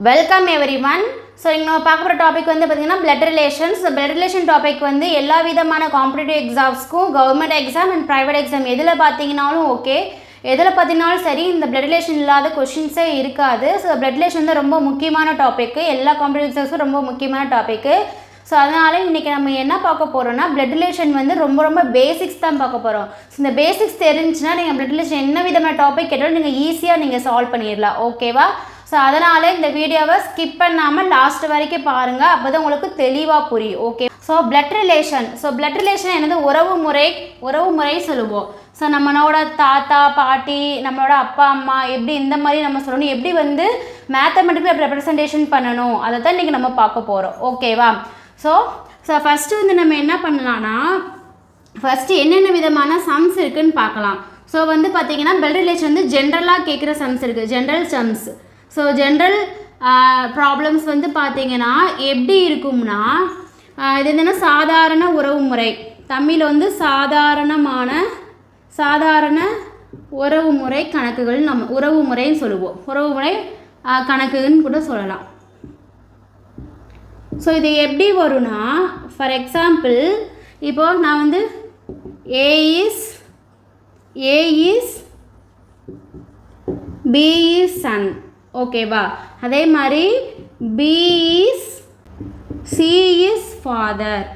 Welcome every one so இங்கே நம்ம பார்க்க போகிற டாபிக் வந்து பார்த்திங்கன்னா blood relations blood relation topic வந்து எல்லா விதமான competitive எக்ஸாம்ஸ்க்கும் government exam and private exam எதில் பார்த்தீங்கனாலும் ஓகே எதில் பார்த்தீங்கனாலும் சரி இந்த பிளட் ரிலேஷன் இல்லாத கொஷின்ஸே இருக்காது. ஸோ பிளட் ரிலேஷன் வந்து ரொம்ப முக்கியமான டாப்பிக்கு எல்லா காம்படிட்டிவ் எக்ஸாம்ஸும் ரொம்ப முக்கியமான டாபிக்கு ஸோ அதனால் இன்றைக்கி நம்ம என்ன பார்க்க போகிறோம்னா பிளட் ரிலேஷன் வந்து ரொம்ப ரொம்ப பேசிக்ஸ் தான் பார்க்க போகிறோம் ஸோ இந்த பேசிக்ஸ் தெரிஞ்சுன்னா நீங்கள் பிளட் ரிலேஷன் என்ன விதமான டாபிக் கேட்டாலும் நீங்கள் ஈஸியாக நீங்கள் சால்வ் பண்ணிடலாம். ஓகேவா ஸோ அதனால் இந்த வீடியோவை ஸ்கிப் பண்ணாமல் லாஸ்ட் வரைக்கும் பாருங்கள் அப்போ தான் உங்களுக்கு தெளிவாக புரியும். Okay so blood relation so blood relation என்னது? உறவு முறை உறவு முறை சொல்லுவோம். ஸோ நம்மளோட தாத்தா பாட்டி நம்மளோட அப்பா அம்மா எப்படி இந்த மாதிரி நம்ம சொல்லணும்? எப்படி வந்து மேத்தமெட்டிக்கல் ரெப்ரசன்டேஷன் பண்ணணும்? அதை தான் இன்றைக்கி நம்ம பார்க்க போகிறோம் ஓகேவா ஸோ ஸோ ஃபஸ்ட்டு வந்து நம்ம என்ன பண்ணலான்னா ஃபஸ்ட்டு என்னென்ன விதமான சம்ஸ் இருக்குன்னு பார்க்கலாம். ஸோ வந்து பார்த்தீங்கன்னா பிளட் ரிலேஷன் வந்து ஜென்ரலாக கேட்குற சம்ஸ் இருக்குது general sums so general problems வந்து பார்த்தீங்கன்னா எப்படி இருக்கும்னா uh, இது என்னென்னா சாதாரண உறவு முறை. தமிழ் வந்து சாதாரணமான சாதாரண உறவு முறை கணக்குகள் நம்ம உறவு முறைன்னு சொல்லுவோம். உறவு முறை uh, கணக்குன்னு கூட சொல்லலாம். ஸோ இது எப்படி வரும்னா ஃபார் எக்ஸாம்பிள் இப்போ நான் வந்து A is A is B is son ஓகேவா அதே மாதிரி B is C is father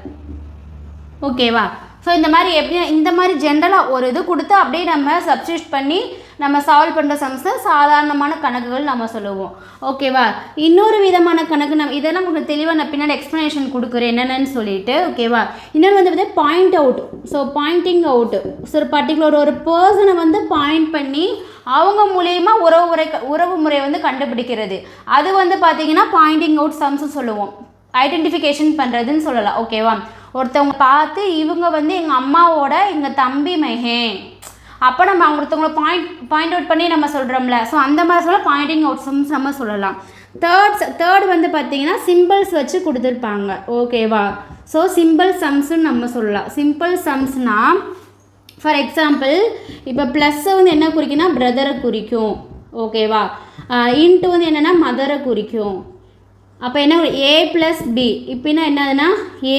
ஓகேவா ஸோ இந்த மாதிரி எப்படி இந்த மாதிரி ஜென்ரலாக ஒரு இது கொடுத்து அப்படியே நம்ம சப்ஸ்டியூட் பண்ணி நம்ம சால்வ் பண்ணுற சம்ஸை சாதாரணமான கணக்குகள் நம்ம சொல்லுவோம். ஓகேவா இன்னொரு விதமான கணக்கு நம்ம இதெல்லாம் உங்களுக்கு தெளிவாக நான் பின்னாடி எக்ஸ்ப்ளனேஷன் கொடுக்குறேன் என்னென்னு சொல்லிட்டு. ஓகேவா இன்னொன்று வந்து பார்த்தீங்கன்னா point out so pointing out so ஒரு பர்டிகுலர் ஒரு பர்சனை வந்து பாயிண்ட் பண்ணி அவங்க மூலியமா உறவு முறை உறவு முறை வந்து கண்டுபிடிக்கிறது. அது வந்து பார்த்தீங்கன்னா பாயிண்டிங் அவுட் சம்ஸ் சொல்லுவோம். ஐடென்டிஃபிகேஷன் பண்ணுறதுன்னு சொல்லலாம். ஓகேவா ஒருத்தவங்க பார்த்து இவங்க வந்து எங்கள் அம்மாவோட எங்கள் தம்பி மகன் அப்போ நம்ம ஒருத்தவங்களை பாயிண்ட் பாயிண்ட் அவுட் பண்ணி நம்ம சொல்கிறோம்ல ஸோ அந்த மாதிரி சொல்ல பாயிண்டிங் அவுட் சம்ஸ் நம்ம சொல்லலாம். தேர்ட்ஸ் தேர்ட் வந்து பார்த்தீங்கன்னா சிம்பிள்ஸ் வச்சு கொடுத்துருப்பாங்க. ஓகேவா ஸோ சிம்பிள் சம்ஸ்னு நம்ம சொல்லலாம். சிம்பிள் சம்ஸ்னால் ஃபார் எக்ஸாம்பிள் இப்போ ப்ளஸ்ஸை வந்து என்ன குறிக்குன்னா பிரதரை குறிக்கும். ஓகேவா இன்ட்டு வந்து என்னென்னா மதரை குறிக்கும். அப்போ என்ன ஏ ப்ளஸ் பி இப்போனா என்னதுன்னா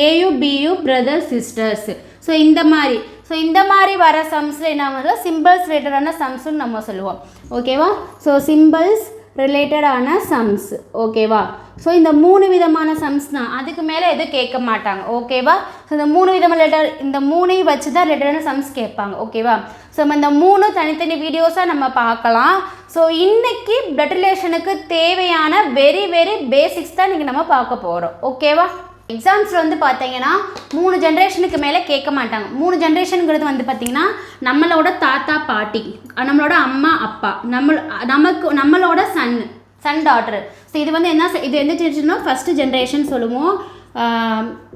ஏயும் பியும் பிரதர் சிஸ்டர்ஸ் ஸோ இந்த மாதிரி. ஸோ இந்த மாதிரி வர சம்ஸில் என்ன சிம்பிள்ஸ் ரிலேட்டடான சம்ஸ்னு நம்ம சொல்லுவோம். ஓகேவா ஸோ சிம்பிள்ஸ் ரிலேட்டடான சம்ஸ் ஓகேவா ஸோ இந்த மூணு விதமான சம்ஸ் தான் அதுக்கு மேலே எதுவும் கேட்க மாட்டாங்க. ஓகேவா ஸோ இந்த மூணு விதமான ரிலேட்டட் இந்த மூணையும் வச்சு தான் ரிலேட்டடான சம்ஸ் கேட்பாங்க. ஓகேவா ஸோ நம்ம இந்த மூணு தனித்தனி வீடியோஸாக நம்ம பார்க்கலாம். ஸோ இன்றைக்கி பிளட் ரிலேஷனுக்கு தேவையான வெரி வெரி பேசிக்ஸ் தான் இன்றைக்கி நம்ம பார்க்க போகிறோம் ஓகேவா எக்ஸாம்ஸில் வந்து பார்த்தீங்கன்னா மூணு ஜென்ரேஷனுக்கு மேலே கேட்க மாட்டாங்க. மூணு ஜென்ரேஷனுங்கிறது வந்து பார்த்திங்கன்னா நம்மளோட தாத்தா பாட்டி நம்மளோட அம்மா அப்பா நம்ம நமக்கு நம்மளோட சன் சன் டாட்டர் ஸோ இது வந்து என்ன இது எந்த ஜென்ரேஷன்னா ஃபஸ்ட்டு ஜென்ரேஷன் சொல்லுவோம்.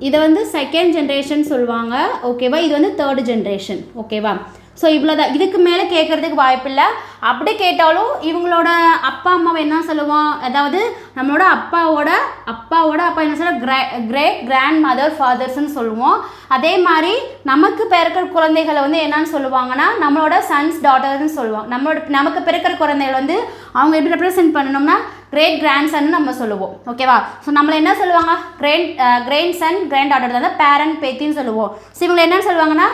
இதை வந்து செகண்ட் ஜென்ரேஷன் சொல்லுவாங்க. ஓகேவா இது வந்து தேர்டு ஜென்ரேஷன் ஓகேவா ஸோ இவ்வளோதான் இதுக்கு மேலே கேட்குறதுக்கு வாய்ப்பில்லை. அப்படி கேட்டாலும் இவங்களோட அப்பா அம்மாவை என்ன சொல்லுவோம் அதாவது நம்மளோட அப்பாவோட அப்பாவோட அப்பா என்ன சொல்ல கிரே கிரேட் கிராண்ட் மதர் ஃபாதர்ஸ்னு சொல்லுவோம். அதே மாதிரி நமக்கு பிறக்கிற குழந்தைகளை வந்து என்னன்னு சொல்லுவாங்கன்னா நம்மளோட சன்ஸ் டாட்டர்ஸ்னு சொல்லுவோம் நம்மளோட நமக்கு பிறக்கிற குழந்தைகள் வந்து அவங்க எப்படி ரெப்ரசென்ட் பண்ணணும்னா கிரேட் கிராண்ட் சன் நம்ம சொல்லுவோம். ஓகேவா ஸோ நம்மளை என்ன சொல்லுவாங்க? Grand grand son grand daughter தான் பேரண்ட் பேத்தின்னு சொல்லுவோம். ஸோ இவங்களை என்னன்னு சொல்லுவாங்கன்னா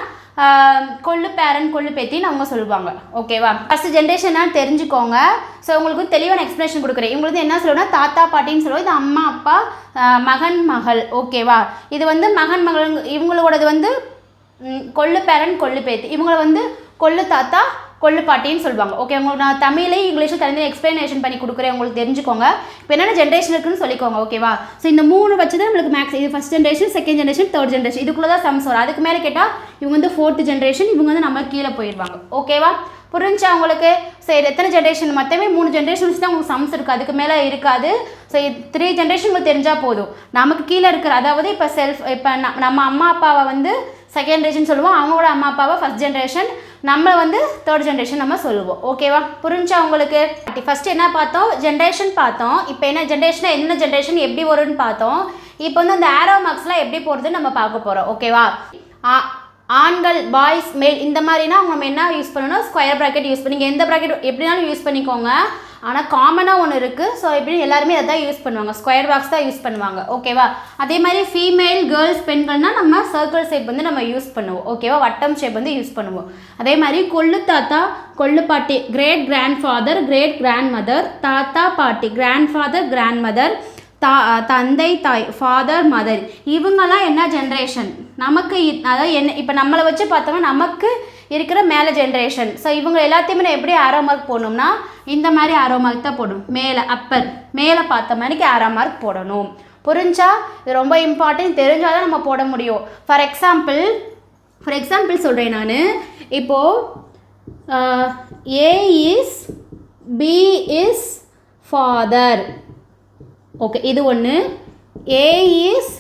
கொள்ளு பேரன் கொள்ளு பேத்தின்னு அவங்க சொல்லுவாங்க. ஓகேவா ஃபஸ்ட்டு ஜென்ரேஷனாக தெரிஞ்சுக்கோங்க. ஸோ உங்களுக்கு தெளிவான எக்ஸ்ப்ளனேஷன் கொடுக்குறேன். இவங்களுக்கு என்ன சொல்லுவோம்னா தாத்தா பாட்டின்னு சொல்லுவோம். இது அம்மா அப்பா மகன் மகள். ஓகேவா இது வந்து மகன் மகள் இவங்களோடது வந்து கொள்ளு பேரன் கொள்ளு பேத்தி. இவங்கள வந்து கொள்ளு தாத்தா கொள்ளுப்பாட்டின்னு சொல்லுவாங்க. ஓகே உங்களுக்கு நான் தமிழையும் இங்கிலீஷும் தனித்தனி எக்ஸ்பிளனேஷன் பண்ணி கொடுக்குறேன். உங்களுக்கு தெரிஞ்சுக்கோங்க. இப்போ என்னென்ன ஜென்ரேஷன் இருக்குன்னு சொல்லிக்கோங்க ஓகேவா ஸோ இந்த மூணு வச்சு தான் நம்மளுக்கு மேக்ஸ் இது first generation second generation third generation இதுக்குள்ளே தான் சம்ஸ் வரும். அதுக்கு மேலே கேட்டால் இவங்க வந்து ஃபோர்த் ஜென்ரேஷன் இவங்க வந்து நம்ம கீழே போயிடுவாங்க. ஓகேவா புரிஞ்சா உங்களுக்கு? சரி எத்தனை ஜென்ரேஷன் மொத்தமே மூணு ஜென்ரேஷன்ஸ் தான் உங்களுக்கு சம்ஸ் இருக்குது அதுக்கு மேலே இருக்காது. ஸோ த்ரீ ஜென்ரேஷன் உங்களுக்கு தெரிஞ்சால் போதும். நமக்கு கீழே இருக்கிற அதாவது இப்போ செல்ஃப் இப்போ நம்ம அம்மா அப்பாவை வந்து செகண்ட் ஜென்ரேஷன் சொல்லுவோம். அவங்களோட அம்மா அப்பாவை ஃபஸ்ட் ஜென்ரேஷன் நம்ம வந்து தேர்ட் ஜென்ரேஷன் நம்ம சொல்லுவோம். ஓகேவா புரிஞ்சா உங்களுக்கு? ஃபஸ்ட்டு என்ன பார்த்தோம்? ஜென்ரேஷன் பார்த்தோம். இப்போ என்ன ஜென்ரேஷன் என்ன ஜென்ரேஷன் எப்படி வரும்னு பார்த்தோம். இப்போ வந்து அந்த ஆரோ மார்க்ஸ்லாம் எப்படி போகிறதுன்னு நம்ம பார்க்க போகிறோம் ஓகேவா ஆ ஆண்கள் பாய்ஸ் மேல் இந்த மாதிரினா அவங்க நம்ம என்ன யூஸ் பண்ணணும்? ஸ்கொயர் ப்ராக்கெட் யூஸ் பண்ணி எந்த ப்ராக்கெட் எப்படினாலும் யூஸ் பண்ணிக்கோங்க. ஆனால் காமனாக ஒன்று இருக்குது ஸோ இப்படி எல்லாருமே அதை தான் யூஸ் பண்ணுவாங்க. ஸ்கொயர் பாக்ஸ் தான் யூஸ் பண்ணுவாங்க. ஓகேவா அதே மாதிரி ஃபீமேல் கேர்ள்ஸ் பெண்கள்னால் நம்ம சர்க்கிள் ஷேப் வந்து நம்ம யூஸ் பண்ணுவோம். ஓகேவா வட்டம் ஷேப் வந்து யூஸ் பண்ணுவோம். அதே மாதிரி கொள்ளு தாத்தா கொள்ளு பாட்டி great grand father great grand mother தாத்தா பாட்டி கிராண்ட் ஃபாதர் கிராண்ட் மதர் தா தந்தை தாய் ஃபாதர் மதர் இவங்கெல்லாம் என்ன ஜென்ரேஷன் நமக்கு இ- அதாவது என்ன இப்போ நம்மளை வச்சு பார்த்தோம்னா நமக்கு இருக்கிற மேலே ஜென்ரேஷன் ஸோ இவங்க எல்லாத்தையுமே நான் எப்படி ஆரோ மார்க் போடணும்னா இந்த மாதிரி ஆரோ மார்க் தான் போடணும். மேலே அப்பர் மேலே பார்த்த மாதிரிக்கு ஆரோ மார்க் போடணும். புரிஞ்சா? இது ரொம்ப இம்பார்ட்டன்ட் தெரிஞ்சால் தான் நம்ம போட முடியும். ஃபார் எக்ஸாம்பிள் ஃபார் எக்ஸாம்பிள் சொல்கிறேன் நான். இப்போது A is B is father okay இது ஒன்று A is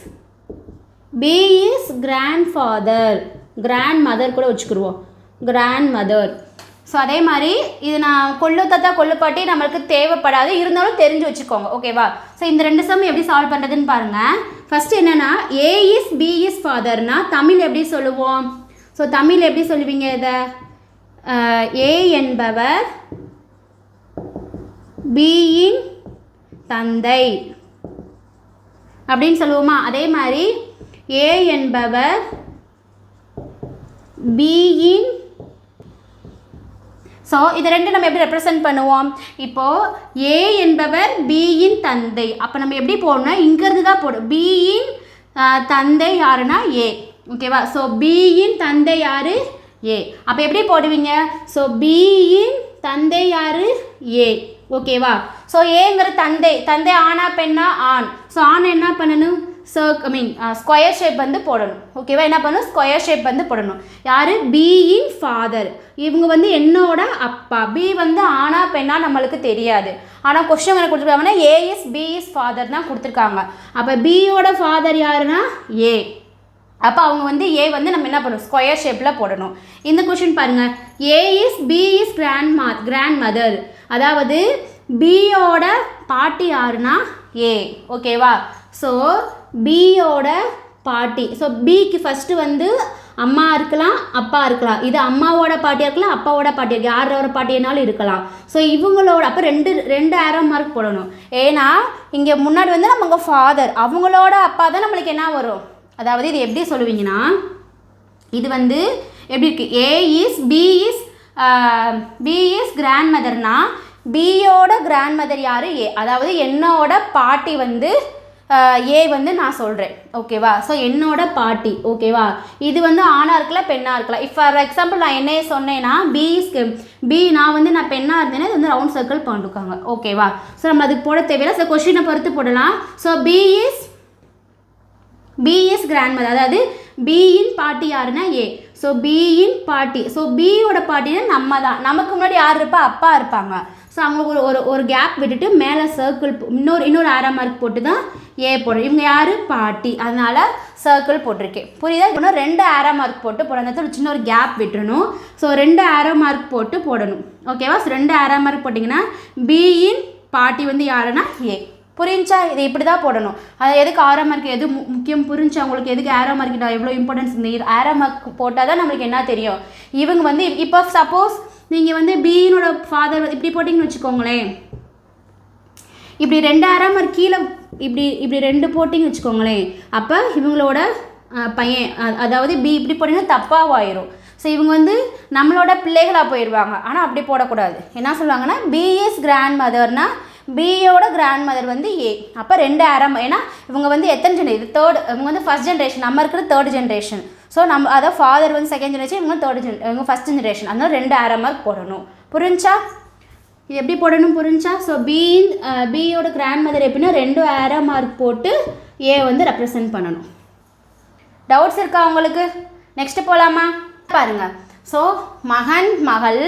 B is grand father grand mother கூட வச்சுக்கிடுவோம் கிராண்ட் மதர் ஸோ அதே மாதிரி இது நான் கொள்ளு தாத்தா கொள்ளு பாட்டி நம்மளுக்கு தேவைப்படாது. இருந்தாலும் தெரிஞ்சு வச்சுக்கோங்க ஓகேவா? ஸோ இந்த ரெண்டு சம் எப்படி சால்வ் பண்ணுறதுன்னு பாருங்கள் ஃபஸ்ட்டு என்னென்னா ஏ இஸ் பி இஸ் ஃபாதர்னா தமிழ் எப்படி சொல்லுவோம்? ஸோ தமிழ் எப்படி சொல்லுவீங்க இதை? ஏ என்பவர் பியின் தந்தை. அப்படின்னு சொல்லுவோமா? அதே மாதிரி ஏ என்பவர் பியின் ஸோ இது ரெண்டு நம்ம எப்படி ரெப்ரசன்ட் பண்ணுவோம்? இப்போது ஏ என்பவர் பியின் தந்தை. அப்போ நம்ம எப்படி போடணும்? இங்கேருந்து தான் போடும் பியின் தந்தை யாருன்னா ஏ ஓகேவா ஸோ பியின் தந்தை யாரு? ஏ அப்போ எப்படி போடுவீங்க? ஸோ பியின் தந்தை யாரு? ஏ ஓகேவா ஸோ ஏங்கிற தந்தை தந்தை ஆனா பெண்ணா ஆண். ஸோ ஆண் என்ன பண்ணணும்? சர்க் ஐ மீன் ஸ்கொயர் ஷேப் வந்து போடணும். ஓகேவா என்ன பண்ணணும்? ஸ்கொயர் ஷேப் வந்து போடணும். யார்? பியின் ஃபாதர் இவங்க வந்து என்னோட அப்பா. பி வந்து ஆனா பெண்ணா நம்மளுக்கு தெரியாது. ஆனால் கொஸ்டின் என்ன கொடுத்துருக்காங்கன்னா ஏஎஸ் பிஇஸ் ஃபாதர் தான் கொடுத்துருக்காங்க. அப்போ பியோட ஃபாதர் யாருன்னா? ஏ அப்போ அவங்க வந்து ஏ வந்து நம்ம என்ன பண்ணணும்? ஸ்கொயர் ஷேப்பில் போடணும். இந்த கொஷின் பாருங்கள் A is B is grand ma grand mother அதாவது பியோட பாட்டி யாருன்னா ஏ ஓகேவா ஸோ பியோட பாட்டி. ஸோ பிக்கு ஃபஸ்ட்டு வந்து அம்மா இருக்கலாம் அப்பா இருக்கலாம். இது அம்மாவோட பாட்டியாக இருக்கலாம் அப்பாவோட பாட்டி இருக்கு யாரோட பாட்டினாலும் இருக்கலாம். ஸோ இவங்களோட அப்போ ரெண்டு ரெண்டு ஆரோ மார்க் போடணும். ஏன்னா இங்கே முன்னாடி வந்து நம்ம ஃபாதர் அவங்களோட அப்பா தான் நம்மளுக்கு என்ன வரும்? அதாவது இது எப்படி சொல்லுவீங்கன்னா இது வந்து எப்படி இருக்கு? A is B is B is grand மதர்னா பியோட கிராண்ட் மதர் யார்? ஏ அதாவது என்னோட பாட்டி வந்து ஏ வந்து நான் சொல்கிறேன் ஓகேவா ஸோ என்னோட பாட்டி. ஓகேவா இது வந்து ஆணாக இருக்கலாம் பெண்ணாக இருக்கலாம் இப்போ ஃபார் எக்ஸாம்பிள் நான் என்ன சொன்னேன்னா பி பி நான் வந்து நான் பெண்ணாக இருந்தேன்னா இது வந்து ரவுண்ட் சர்க்கிள் பண்ணிருக்காங்க ஓகேவா ஸோ நம்ம அதுக்கு போட தேவையில்லை. ஸோ கொஷினை பொறுத்து போடலாம். So B is B's grand mother அதாவது பியின் பாட்டி யாருன்னா ஏ ஸோ பியின் பாட்டி. ஸோ பியோட பாட்டினா நம்ம தான் நமக்கு முன்னாடி யார் இருப்பா? அப்பா இருப்பாங்க. ஸோ அவங்களுக்கு ஒரு ஒரு ஒரு கேப் விட்டுட்டு மேலே சர்க்கிள் இன்னொரு இன்னொரு ஆறாம் மார்க் போட்டு தான் ஏ போடுறோம் இவங்க யார்? பாட்டி. அதனால் சர்க்கிள் போட்டிருக்கேன். புரியுதா? இப்போ ரெண்டு ஆரோ மார்க் போட்டு போடணும் அந்த இடத்துல ஒரு சின்ன ஒரு கேப் விட்டுறணும். ஸோ ரெண்டு ஆரோ மார்க் போட்டு போடணும். ஓகேவா ஸோ ரெண்டு ஆரோ மார்க் போட்டிங்கன்னா பியின் பாட்டி வந்து யாருன்னா? ஏ புரிஞ்சா? இது இப்படி தான் போடணும். அது எதுக்கு ஆரோ மார்க் எது முக்கியம் புரிஞ்சா உங்களுக்கு எதுக்கு ஆரோ மார்க் எவ்வளோ இம்பார்ட்டன்ஸ் இந்த ஆரோ மார்க் போட்டால் தான் நம்மளுக்கு என்ன தெரியும்? இவங்க வந்து இப்போ சப்போஸ் நீங்கள் வந்து பியினோட ஃபாதர் இப்படி போட்டிங்கன்னு வச்சுக்கோங்களேன். இப்படி ரெண்டு ஆரோ மார்க் கீழே இப்படி இப்படி ரெண்டு போட்டிங்கன்னு வச்சுக்கோங்களேன். அப்போ இவங்களோட பையன் அதாவது பி இப்படி போட்டிங்கன்னா தப்பாக ஸோ இவங்க வந்து நம்மளோட பிள்ளைகளாக போயிடுவாங்க. ஆனால் அப்படி போடக்கூடாது. என்ன சொல்லுவாங்கன்னா பிஎஸ் கிராண்ட் மதர்னால் பிஏயோட கிராண்ட் மதர் வந்து ஏ அப்போ ரெண்டு ஆரம் ஏன்னா இவங்க வந்து எத்தனை ஜென்ரேஷன் தேர்ட் இவங்க வந்து ஃபஸ்ட் ஜென்ரேஷன் நம்ம இருக்கிற தேர்ட் ஜென்ரேஷன் ஸோ நம்ம அதான் ஃபாதர் வந்து செகண்ட் ஜென்ரேஷன் இவங்க தேர்ட் ஜென் இவங்க ஃபஸ்ட் ஜென்ரேஷன் அதனால் ரெண்டு ஆரோ மார்க் போடணும். புரிஞ்சா? இது எப்படி போடணும் புரிஞ்சா? ஸோ பீன் பியோட கிராண்ட் மதர் எப்படின்னா ரெண்டு ஆரோ மார்க் போட்டு ஏ வந்து ரெப்ரசன்ட் பண்ணணும். டவுட்ஸ் இருக்கா உங்களுக்கு? நெக்ஸ்ட் போகலாமா பாருங்கள் ஸோ மகன் மகள்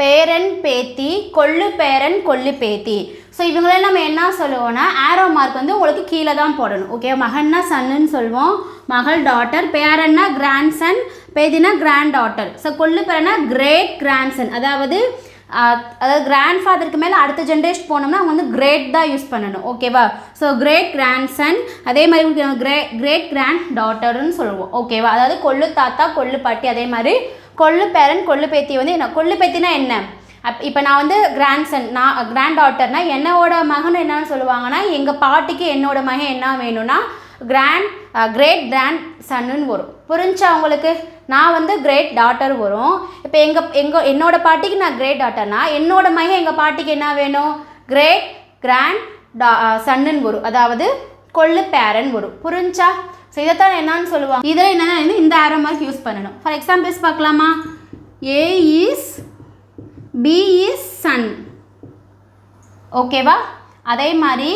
பேரன் பேத்தி கொள்ளு பேரன் கொள்ளு பேத்தி. ஸோ இவங்களே நம்ம என்ன சொல்லுவோம்னா ஆரோ மார்க் வந்து உங்களுக்கு கீழே தான் போடணும். ஓகே மகன்னா சன்னுன்னு சொல்லுவோம். மகள் டாட்டர் பேரன்னா கிராண்ட் சன் பேத்தினா கிராண்ட் டாட்டர் ஸோ கொள்ளு பேரனா கிரேட் கிராண்ட் சன் அதாவது அதாவது கிராண்ட் ஃபாதருக்கு மேலே அடுத்த ஜென்ரேஷன் போனோம்னா அவங்க வந்து கிரேட் தான் யூஸ் பண்ணணும். ஓகேவா ஸோ கிரேட் கிராண்ட் சன் அதே மாதிரி கிரே கிரேட் கிராண்ட் டாட்டர்னு சொல்லுவோம். ஓகேவா அதாவது கொள்ளு தாத்தா கொள்ளு பாட்டி அதே மாதிரி கொள்ளு பேரன் கொள்ளு பேத்தி வந்து என்ன கொள்ளு பேத்தினா என்ன? அப் இப்போ நான் வந்து கிராண்ட் சன் நான் கிராண்ட் டாட்டர்னா என்னோட மகன் என்னன்னு சொல்லுவாங்கன்னா எங்கள் பாட்டிக்கு என்னோட மகன் என்ன வேணும்னா கிராண்ட் கிரேட் கிராண்ட் சன்னுன்னு வரும். புரிஞ்சா உங்களுக்கு? நான் வந்து கிரேட் டாட்டர் வரும். இப்போ எங்கள் எங்கள் என்னோட பாட்டிக்கு நான் கிரேட் டாட்டர்னா என்னோட மகன் எங்கள் பாட்டிக்கு என்ன வேணும்? கிரேட் கிராண்ட் டா சன்னுன்னு வரும். அதாவது கொள்ளு பேரன் வரும். புரிஞ்சா? ஸோ இதைத்தான் என்னன்னு சொல்லுவாங்க. இதில் என்னென்னா இந்த ஆரோ மார்க் யூஸ் பண்ணணும். ஃபார் எக்ஸாம்பிள்ஸ் பார்க்கலாமா? A is B is son ஓகேவா அதே மாதிரி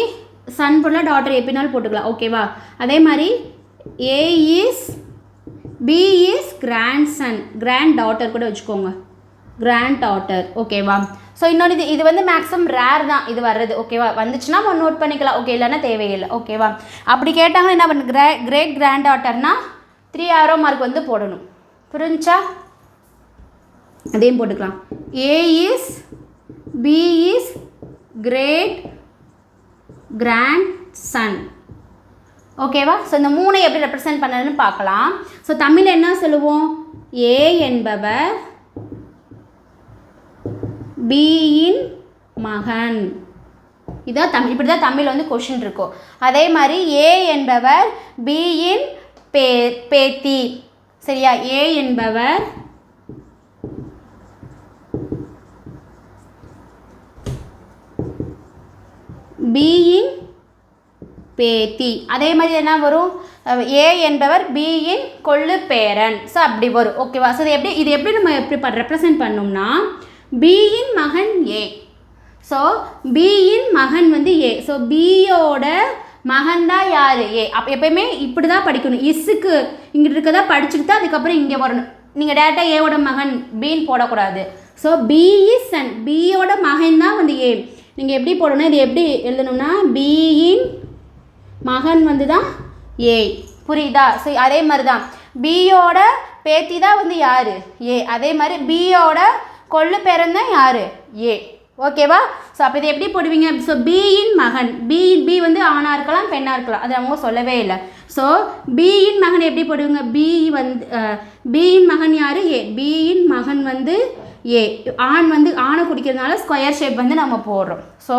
சன் பொருளாக டாட்டர் எப்படினாலும் போட்டுக்கலாம். ஓகேவா அதே மாதிரி A is B is grand son grand daughter கூட வச்சுக்கோங்க. கிராண்ட் டாட்டர் ஓகேவா ஸோ இன்னொன்று இது இது வந்து மேக்ஸிமம் ரேர் தான். இது வர்றது ஓகேவா வந்துச்சுன்னா நோட் பண்ணிக்கலாம். ஓகே இல்லைன்னா தேவையில்லை. ஓகேவா அப்படி கேட்டாங்கன்னா என்ன பண்ணு? கிரே கிரேட் கிராண்ட் டாட்டர்னா த்ரீ ஆரோ மார்க் வந்து போடணும். புரிஞ்சா அதையும் போட்டுக்கலாம். A is B is great grand son ஓகேவா ஸோ இந்த மூணை எப்படி ரெப்ரசன்ட் பண்ணதுன்னு பார்க்கலாம். ஸோ தமிழ் என்ன சொல்லுவோம்? ஏ என்பவர் பியின் மகன். இதான் தமிழ் இப்படி தான் தமிழ் வந்து கொஷின் இருக்கும் அதே மாதிரி ஏ என்பவர் பியின் பே பேத்தி. சரியா? ஏ என்பவர் பியின் பேத்தி. அதே மாதிரி என்ன வரும்? ஏ என்பவர் பியின் கொள்ளு பேரன். ஸோ அப்படி வரும். ஓகேவா ஸோ இது எப்படி இது எப்படி நம்ம எப்படி ரெப்ரசன்ட் பண்ணோம்னா பியின் மகன் ஏ. ஸோ பியின் மகன் வந்து ஏ. ஸோ பியோட மகன் தான் யார்? ஏ. அப்போ எப்பயுமே இப்படி தான் படிக்கணும். இஸ்ஸுக்கு இங்கிட்டு இருக்கதா படிச்சுக்கிட்டு அதுக்கப்புறம் இங்கே வரணும். நீங்கள் டேரெக்டாக ஏவோட மகன் பின்னு போடக்கூடாது. ஸோ பி இஸ் சன் பியோட மகன் தான் வந்து ஏ. நீங்கள் எப்படி போடணும்? இது எப்படி எழுதணும்னா பியின் மகன் வந்து தான் ஏ. புரியுதா? ஸோ அதே மாதிரி தான் பியோட பேத்தி தான் வந்து யார்? ஏ. அதே மாதிரி பியோட கொள்ளு பேரன் தான் யார்? ஏ. ஓகேவா ஸோ அப்போ இதை எப்படி போடுவீங்க? ஸோ பியின் மகன். பியின் பி வந்து ஆணாக இருக்கலாம் பெண்ணாக இருக்கலாம். அது அவங்க சொல்லவே இல்லை. ஸோ பியின் மகன் எப்படி போடுவீங்க? பி வந்து பியின் மகன் யார்? ஏ. பியின் மகன் வந்து ஏ. ஆண் வந்து ஆணை குடிக்கிறதுனால ஸ்கொயர் ஷேப் வந்து நம்ம போடுறோம். ஸோ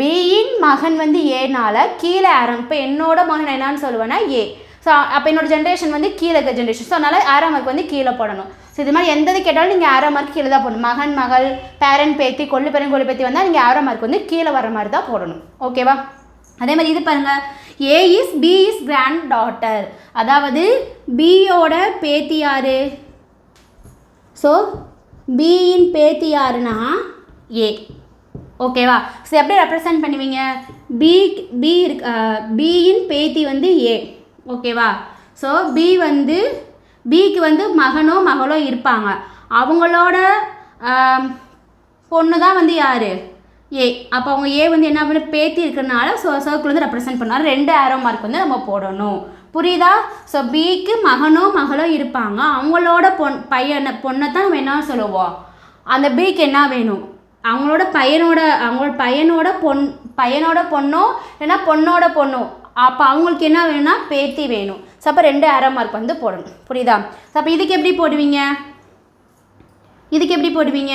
பியின் மகன் வந்து ஏனால் கீழே ஆரம் இப்போ என்னோட மகன் என்னான்னு சொல்லுவேன்னா ஏ. ஸோ அப்போ என்னோட ஜென்ரேஷன் வந்து கீழே இருக்க ஜென்ரேஷன் ஸோ அதனால் ஆறாம் மார்க் வந்து கீழே போடணும். ஸோ இது மாதிரி எந்தது கேட்டாலும் நீங்கள் ஆறாம் மார்க் கீழே தான் போடணும். மகன் மகள் பேரன் பேத்தி கொள்ளு பேரன் கொள்ளு பேத்தி வந்தால் நீங்கள் ஆறாம் மார்க் வந்து கீழே வர மாதிரி தான் போடணும். ஓகேவா அதே மாதிரி இது பாருங்கள் A is B is grand daughter அதாவது பியோட பேத்தி யாரு? ஸோ பியின் பேத்தி யாருன்னா ஏ ஓகேவா ஸோ எப்படி ரெப்ரசன்ட் பண்ணுவீங்க? பி பி இருக்கு பியின் பேத்தி வந்து ஏ ஓகேவா ஸோ பி வந்து பிக்கு வந்து மகனோ மகளோ இருப்பாங்க. அவங்களோட பொண்ணு தான் வந்து யார்? ஏ அப்போ அவங்க ஏ வந்து என்ன பண்ண? பேத்தி இருக்கிறனால ஸோ சர்க்கிள் வந்து ரெப்ரசென்ட் பண்ணுவாங்க. ரெண்டு ஆரோ மார்க் வந்து நம்ம போடணும். புரியுதா? ஸோ பிக்கு மகனோ மகளோ இருப்பாங்க. அவங்களோட பொன் பையனை பொண்ணை தான் நம்ம என்ன சொல்லுவோம்? அந்த பிக்கு என்ன வேணும்? அவங்களோட பையனோட அவங்களோட பையனோட பொன் பையனோட பொண்ணோ இல்லைன்னா பொண்ணோட பொண்ணோ? அப்போ அவங்களுக்கு என்ன வேணும்னா பேத்தி வேணும். ஸோ அப்போ ரெண்டு ஆரோ மார்க் வந்து போடணும். புரியுதா? ஸோ அப்போ இதுக்கு எப்படி போடுவீங்க? இதுக்கு எப்படி போடுவீங்க?